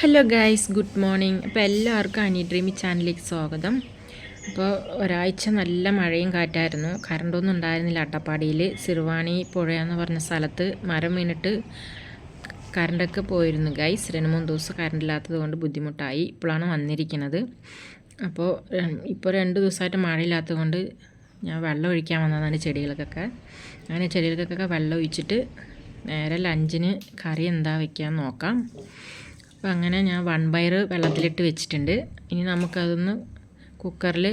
Hello guys good morning അപ്പോൾ എല്ലാവർക്കും അനി dreamy ചാനലിലേക്ക് സ്വാഗതം. അപ്പോൾ ഒരാഴ്ച നല്ല മഴയും കാറ്റായിരുന്നു. കറണ്ടൊന്നും ഉണ്ടായിരുന്നില്ല. അട്ടപ്പാടിയിൽ സിറുവാണി പുഴയെന്ന് പറഞ്ഞ സ്ഥലത്ത് മരം വീണിട്ട് കറണ്ടൊക്കെ പോയിരുന്നു ഗൈസ് രണ്ട് മൂന്ന് ദിവസം കറണ്ടില്ലാത്തത് കൊണ്ട് ബുദ്ധിമുട്ടായി. ഇപ്പോഴാണ് വന്നിരിക്കുന്നത്. അപ്പോൾ ഇപ്പോൾ രണ്ട് ദിവസമായിട്ട് മഴയില്ലാത്തത് കൊണ്ട് ഞാൻ വെള്ളം ഒഴിക്കാൻ വന്നതാണ് ചെടികൾക്കൊക്കെ. അങ്ങനെ ചെടികൾക്കൊക്കെ വെള്ളം ഒഴിച്ചിട്ട് നേരെ ലഞ്ചിന് കറി എന്താ വയ്ക്കാൻ നോക്കാം. അപ്പോൾ അങ്ങനെ ഞാൻ വൺ പയർ വെള്ളത്തിലിട്ട് വെച്ചിട്ടുണ്ട്. ഇനി നമുക്കതൊന്ന് കുക്കറിൽ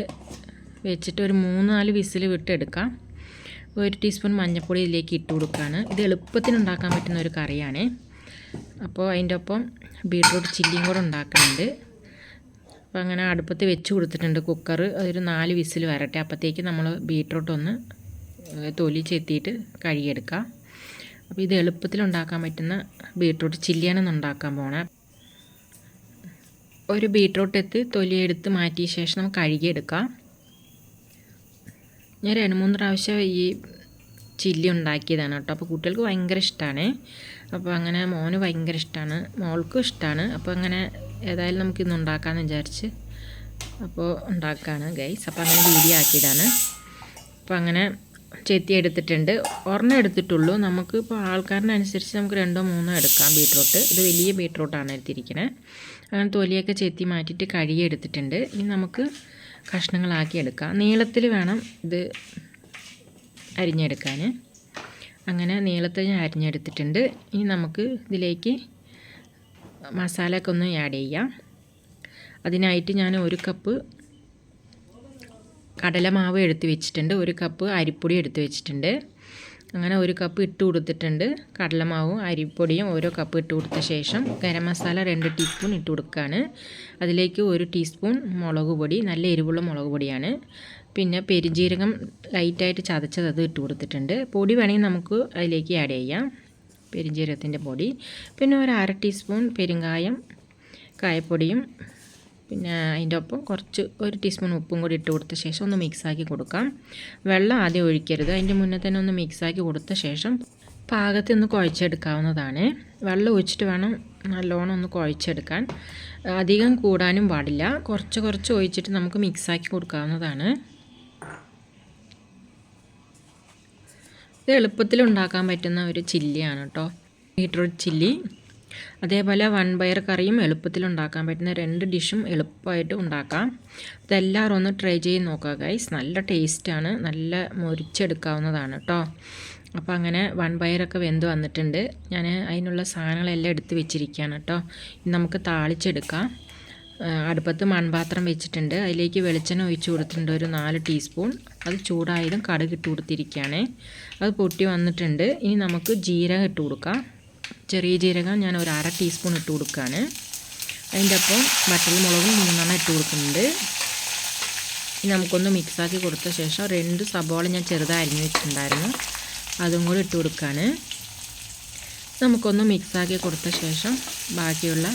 വെച്ചിട്ട് ഒരു മൂന്ന് നാല് വിസിൽ വിട്ടെടുക്കാം. ഒരു ടീസ്പൂൺ മഞ്ഞൾപ്പൊടി ഇതിലേക്ക് ഇട്ട് കൊടുക്കുകയാണ് ഇത് എളുപ്പത്തിന് ഉണ്ടാക്കാൻ പറ്റുന്ന ഒരു കറിയാണ്. അപ്പോൾ അതിന്റെ ഒപ്പം ബീട്രൂട്ട് ചില്ലിയും കൂടെ ഉണ്ടാക്കുന്നുണ്ട്. അപ്പോൾ അങ്ങനെ അടുപ്പത്ത് വെച്ച് കൊടുത്തിട്ടുണ്ട് കുക്കർ അതൊരു നാല് വിസിൽ വരട്ടെ. അപ്പോഴത്തേക്ക് നമ്മൾ ബീട്രൂട്ട് ഒന്ന് തൊലി ചെത്തിയിട്ട് കഴുകിയെടുക്കാം. അപ്പോൾ ഇത് എളുപ്പത്തിൽ ഉണ്ടാക്കാൻ പറ്റുന്ന ബീട്രൂട്ട് ചില്ലിയാണ് ഉണ്ടാക്കാൻ പോണേ. ഒരു ബീട്രൂട്ട് എത്തി തൊലി എടുത്ത് മാറ്റിയ ശേഷം നമുക്ക് കഴുകിയെടുക്കാം ഞാൻ രണ്ട് മൂന്ന് പ്രാവശ്യം ഈ ചില്ലി ഉണ്ടാക്കിയതാണ് കേട്ടോ. അപ്പോൾ കുട്ടികൾക്ക് ഭയങ്കര ഇഷ്ടമാണ് അപ്പോൾ അങ്ങനെ മോന് ഭയങ്കര ഇഷ്ടമാണ് മോൾക്കും ഇഷ്ടമാണ് അപ്പോൾ അങ്ങനെ ഏതായാലും നമുക്കിന്ന് ഉണ്ടാക്കാമെന്ന് വിചാരിച്ച് അപ്പോൾ ഉണ്ടാക്കുകയാണ് ഗൈസ്. അപ്പോൾ അങ്ങനെ വീഡിയോ ആക്കിയതാണ്. അപ്പോൾ അങ്ങനെ ചെത്തി എടുത്തിട്ടുണ്ട് ഒരെണ്ണം എടുത്തിട്ടുള്ളൂ. നമുക്ക് ഇപ്പോൾ ആൾക്കാരനുസരിച്ച് നമുക്ക് രണ്ടോ മൂന്നോ എടുക്കാം ബീട്രൂട്ട്. ഇത് വലിയ ബീട്രൂട്ടാണ് എടുത്തിരിക്കുന്നത് അങ്ങനെ തൊലിയൊക്കെ ചെത്തി മാറ്റിയിട്ട് കഴുകി എടുത്തിട്ടുണ്ട്. ഇനി നമുക്ക് കഷ്ണങ്ങളാക്കി എടുക്കാം. നീളത്തിൽ വേണം ഇത് അരിഞ്ഞെടുക്കാൻ അങ്ങനെ നീളത്തിൽ ഞാൻ അരിഞ്ഞെടുത്തിട്ടുണ്ട്. ഇനി നമുക്ക് ഇതിലേക്ക് മസാലയൊക്കെ ഒന്ന് ആഡ് ചെയ്യാം. അതിനായിട്ട് ഞാൻ ഒരു കപ്പ് കടലമാവ് എടുത്ത് വെച്ചിട്ടുണ്ട് ഒരു കപ്പ് അരിപ്പൊടി എടുത്ത് വെച്ചിട്ടുണ്ട്. അങ്ങനെ ഒരു കപ്പ് ഇട്ട് കൊടുത്തിട്ടുണ്ട്. കടലമാവും അരിപ്പൊടിയും ഓരോ കപ്പ് ഇട്ട് കൊടുത്ത ശേഷം ഗരം മസാല രണ്ട് ടീസ്പൂൺ ഇട്ട് കൊടുക്കുകയാണ് അതിലേക്ക് ഒരു ടീസ്പൂൺ മുളക് പൊടി നല്ല എരിവുള്ള മുളക് പൊടിയാണ്. പിന്നെ പെരുജീരകം ലൈറ്റായിട്ട് ചതച്ചത് അത് ഇട്ട് കൊടുത്തിട്ടുണ്ട്. പൊടി വേണമെങ്കിൽ നമുക്ക് അതിലേക്ക് ആഡ് ചെയ്യാം പെരുജീരകത്തിന്റെ പൊടി. പിന്നെ ഒരു അര ടീസ്പൂൺ പെരുങ്കായം കായപ്പൊടിയും പിന്നെ അതിന്റെ ഒപ്പം കുറച്ച് ഒരു ടീസ്പൂൺ ഉപ്പും കൂടി ഇട്ട് കൊടുത്ത ശേഷം ഒന്ന് മിക്സാക്കി കൊടുക്കാം. വെള്ളം ആദ്യം ഒഴിക്കരുത്. അതിന്റെ മുന്നേ തന്നെ ഒന്ന് മിക്സാക്കി കൊടുത്ത ശേഷം പാകത്തിൽ ഒന്ന് കുഴച്ചെടുക്കാവുന്നതാണ്. വെള്ളം ഒഴിച്ചിട്ട് വേണം നല്ലോണം ഒന്ന് കുഴച്ചെടുക്കാൻ. അധികം കൂടാനും പാടില്ല. കുറച്ച് കുറച്ച് ഒഴിച്ചിട്ട് നമുക്ക് മിക്സാക്കി കൊടുക്കാവുന്നതാണ്. ഇത് എളുപ്പത്തിൽ ഉണ്ടാക്കാൻ പറ്റുന്ന ഒരു ചില്ലിയാണ് കേട്ടോ. Beetroot chilli. അതേപോലെ വൺ പയർ കറിയും എളുപ്പത്തിൽ ഉണ്ടാക്കാൻ പറ്റുന്ന രണ്ട് ഡിഷും എളുപ്പമായിട്ട് ഉണ്ടാക്കാം. ഇതെല്ലാവരും ഒന്ന് ട്രൈ ചെയ്ത് നോക്കുക ഗൈസ് നല്ല ടേസ്റ്റാണ് നല്ല മുരിച്ചെടുക്കാവുന്നതാണ് കേട്ടോ അപ്പോൾ അങ്ങനെ വൺ പയറൊക്കെ വെന്ത് വന്നിട്ടുണ്ട്. ഞാൻ അതിനുള്ള സാധനങ്ങളെല്ലാം എടുത്ത് വെച്ചിരിക്കുകയാണ് കേട്ടോ നമുക്ക് താളിച്ചെടുക്കാം. അടുപ്പത്ത് മൺപാത്രം വെച്ചിട്ടുണ്ട്. അതിലേക്ക് വെളിച്ചെണ്ണ ഒഴിച്ച് കൊടുത്തിട്ടുണ്ട്. ഒരു നാല് ടീസ്പൂൺ അത് ചൂടായതും കടുക് ഇട്ട് കൊടുത്തിരിക്കുകയാണ്. അത് പൊട്ടി വന്നിട്ടുണ്ട്. ഇനി നമുക്ക് ജീരകം ഇട്ട് കൊടുക്കാം. ചെറിയ ജീരകം ഞാൻ ഒരു അര ടീസ്പൂൺ ഇട്ട് കൊടുക്കുകയാണ്. അതിന്റെ ഒപ്പം ബട്ടൽ മുളകും മൂന്നെണ്ണം ഇട്ട് കൊടുക്കുന്നുണ്ട്. നമുക്കൊന്ന് മിക്സാക്കി കൊടുത്ത ശേഷം രണ്ട് സബോള ഞാൻ ചെറുതായി അരിഞ്ഞ് വെച്ചിട്ടുണ്ടായിരുന്നു. അതും കൂടി ഇട്ട് കൊടുക്കുകയാണ്. നമുക്കൊന്ന് മിക്സാക്കി കൊടുത്ത ശേഷം ബാക്കിയുള്ള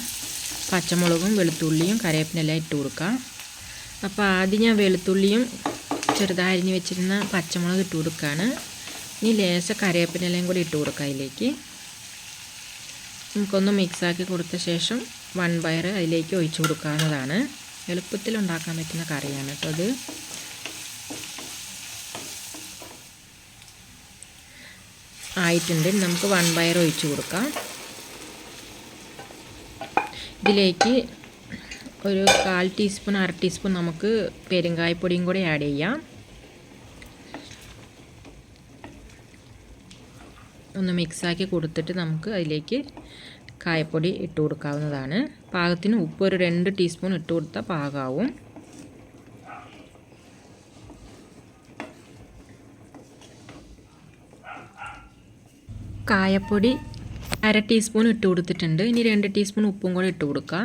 പച്ചമുളകും വെളുത്തുള്ളിയും കറിവേപ്പിനെല്ലാം ഇട്ട് കൊടുക്കാം. അപ്പോൾ ആദ്യം ഞാൻ വെളുത്തുള്ളിയും ചെറുതായി അരിഞ്ഞ് വെച്ചിരുന്ന പച്ചമുളക് ഇട്ട് കൊടുക്കുകയാണ്. ഇനി ലേശ കറിവേപ്പിനെല്ലാം കൂടി ഇട്ട് കൊടുക്കാം അതിലേക്ക്. നമുക്കൊന്ന് മിക്സാക്കി കൊടുത്ത ശേഷം വൺ ബയർ അതിലേക്ക് ഒഴിച്ചു കൊടുക്കാവുന്നതാണ്. എളുപ്പത്തിൽ ഉണ്ടാക്കാൻ പറ്റുന്ന കറിയാണ് കേട്ടോ അത്. ആയിട്ടുണ്ട്. നമുക്ക് വൺ ബയർ ഒഴിച്ചു കൊടുക്കാം. ഇതിലേക്ക് ഒരു കാൽ ടീസ്പൂൺ അര ടീസ്പൂൺ നമുക്ക് പെരുങ്കായപ്പൊടിയും കൂടി ആഡ് ചെയ്യാം. ഒന്ന് മിക്സാക്കി കൊടുത്തിട്ട് നമുക്ക് അതിലേക്ക് കായപ്പൊടി ഇട്ട് കൊടുക്കാവുന്നതാണ്. പാകത്തിന് ഉപ്പ് ഒരു രണ്ട് ടീസ്പൂൺ ഇട്ട് കൊടുത്താൽ പാകമാവും കായപ്പൊടി അര ടീസ്പൂൺ ഇട്ട് കൊടുത്തിട്ടുണ്ട്. ഇനി രണ്ട് ടീസ്പൂൺ ഉപ്പും കൂടെ ഇട്ട് കൊടുക്കുക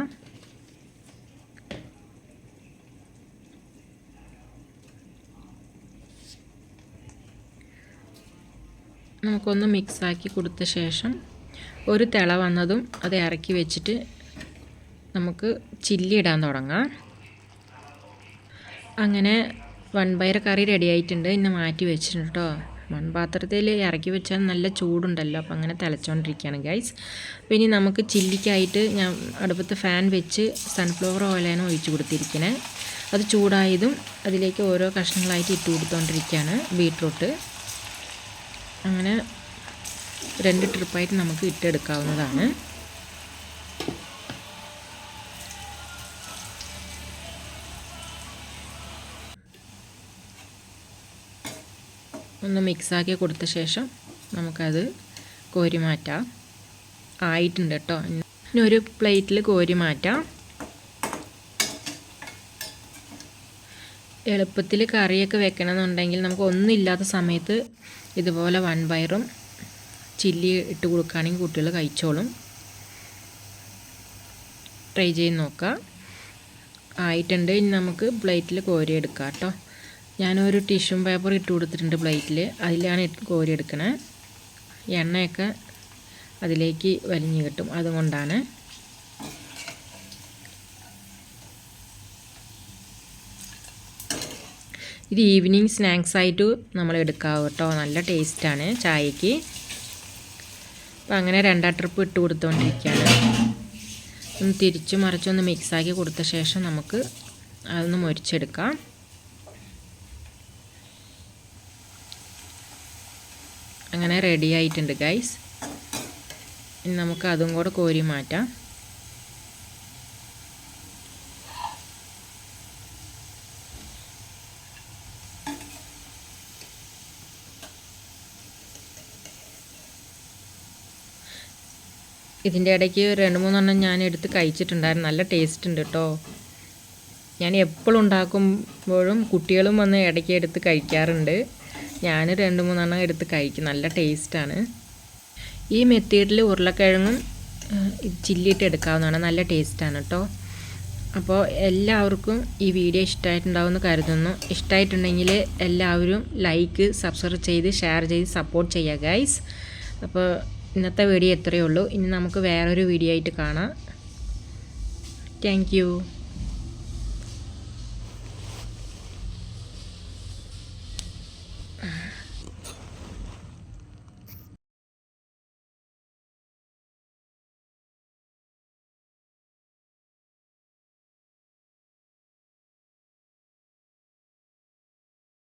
നമുക്കൊന്ന് മിക്സാക്കി കൊടുത്ത ശേഷം ഒരു തിള വന്നതും അത് ഇറക്കി വെച്ചിട്ട് നമുക്ക് ചില്ലി ഇടാൻ തുടങ്ങാം. അങ്ങനെ വൺ പയർ കറി റെഡി ആയിട്ടുണ്ട്. ഇന്ന് മാറ്റി വെച്ചിട്ടുണ്ട് കേട്ടോ മൺപാത്രത്തിൽ ഇറക്കി വെച്ചാൽ നല്ല ചൂടുണ്ടല്ലോ. അപ്പോൾ അങ്ങനെ തിളച്ചുകൊണ്ടിരിക്കുകയാണ് ഗൈസ് അപ്പോൾ ഇനി നമുക്ക് ചില്ലിക്കായിട്ട് ഞാൻ അടുപ്പത്ത് ഫാൻ വെച്ച് സൺഫ്ലവർ ഓയിലാണ് ഒഴിച്ചു കൊടുത്തിരിക്കുന്നത് അത് ചൂടായതും അതിലേക്ക് ഓരോ കഷ്ണങ്ങളായിട്ട് ഇട്ട് കൊടുത്തുകൊണ്ടിരിക്കുകയാണ് ബീട്രൂട്ട് അങ്ങനെ രണ്ട് ട്രിപ്പായിട്ട് നമുക്ക് ഇട്ടെടുക്കാവുന്നതാണ്. ഒന്ന് മിക്സാക്കി കൊടുത്ത ശേഷം നമുക്കത് കോരി മാറ്റാം. ആയിട്ടുണ്ട് കേട്ടോ. ഇനി ഒരു പ്ലേറ്റിൽ കോരി മാറ്റാം. എളുപ്പത്തിൽ കറിയൊക്കെ വെക്കണമെന്നുണ്ടെങ്കിൽ നമുക്ക് ഒന്നുമില്ലാത്ത സമയത്ത് ഇതുപോലെ വൺ വയറും ചില്ലി ഇട്ട് കൊടുക്കുകയാണെങ്കിൽ കുട്ടികൾ കഴിച്ചോളും. ട്രൈ ചെയ്ത് നോക്കുക ആയിട്ടുണ്ട്. ഇനി നമുക്ക് പ്ലേറ്റിൽ കോരി എടുക്കാം കേട്ടോ. ഞാനൊരു ടിഷ്യൂ പേപ്പർ ഇട്ട് കൊടുത്തിട്ടുണ്ട് പ്ലേറ്റിൽ. അതിലാണ് കോരി എടുക്കണേ. എണ്ണയൊക്കെ അതിലേക്ക് വലിഞ്ഞു കിട്ടും. അതുകൊണ്ടാണ് ഇത് ഈവനിങ് സ്നാക്സ് ആയിട്ട് നമ്മൾ എടുക്കാവൂ കേട്ടോ. നല്ല ടേസ്റ്റാണ് ചായക്ക്. അപ്പോൾ അങ്ങനെ രണ്ടാം ട്രിപ്പ് ഇട്ട് കൊടുത്തുകൊണ്ടിരിക്കുകയാണ് ഒന്ന് തിരിച്ച് മറിച്ചൊന്ന് മിക്സാക്കി കൊടുത്ത ശേഷം നമുക്ക് അതൊന്ന് മുരിച്ചെടുക്കാം. അങ്ങനെ റെഡി ആയിട്ടുണ്ട് ഗൈസ് ഇനി നമുക്ക് അതും കൂടെ കോരി മാറ്റാം. ഇതിന്റെ ഇടയ്ക്ക് രണ്ട് മൂന്നെണ്ണം ഞാൻ എടുത്ത് കഴിച്ചിട്ടുണ്ടായിരുന്നു. നല്ല ടേസ്റ്റ് ഉണ്ട് കേട്ടോ ഞാൻ എപ്പോഴും ഉണ്ടാക്കുമ്പോഴും കുട്ടികളും വന്ന് ഇടയ്ക്ക് എടുത്ത് കഴിക്കാറുണ്ട്. ഞാൻ രണ്ട് മൂന്നെണ്ണം എടുത്ത് കഴിക്കും. നല്ല ടേസ്റ്റാണ് ഈ മെത്തേഡിൽ ഉരുളക്കിഴങ്ങും ചില്ലിയിട്ട് എടുക്കാവുന്നതാണ്. നല്ല ടേസ്റ്റാണ് കേട്ടോ അപ്പോൾ എല്ലാവർക്കും ഈ വീഡിയോ ഇഷ്ടമായിട്ടുണ്ടാവുമെന്ന് കരുതുന്നു. ഇഷ്ടമായിട്ടുണ്ടെങ്കിൽ എല്ലാവരും ലൈക്ക് സബ്സ്ക്രൈബ് ചെയ്ത് ഷെയർ ചെയ്ത് സപ്പോർട്ട് ചെയ്യുക ഗൈസ് അപ്പോൾ ഇന്നത്തെ വീഡിയോ ഇത്രയേ ഉള്ളൂ. ഇനി നമുക്ക് വേറൊരു വീഡിയോ ആയിട്ട് കാണാം. താങ്ക്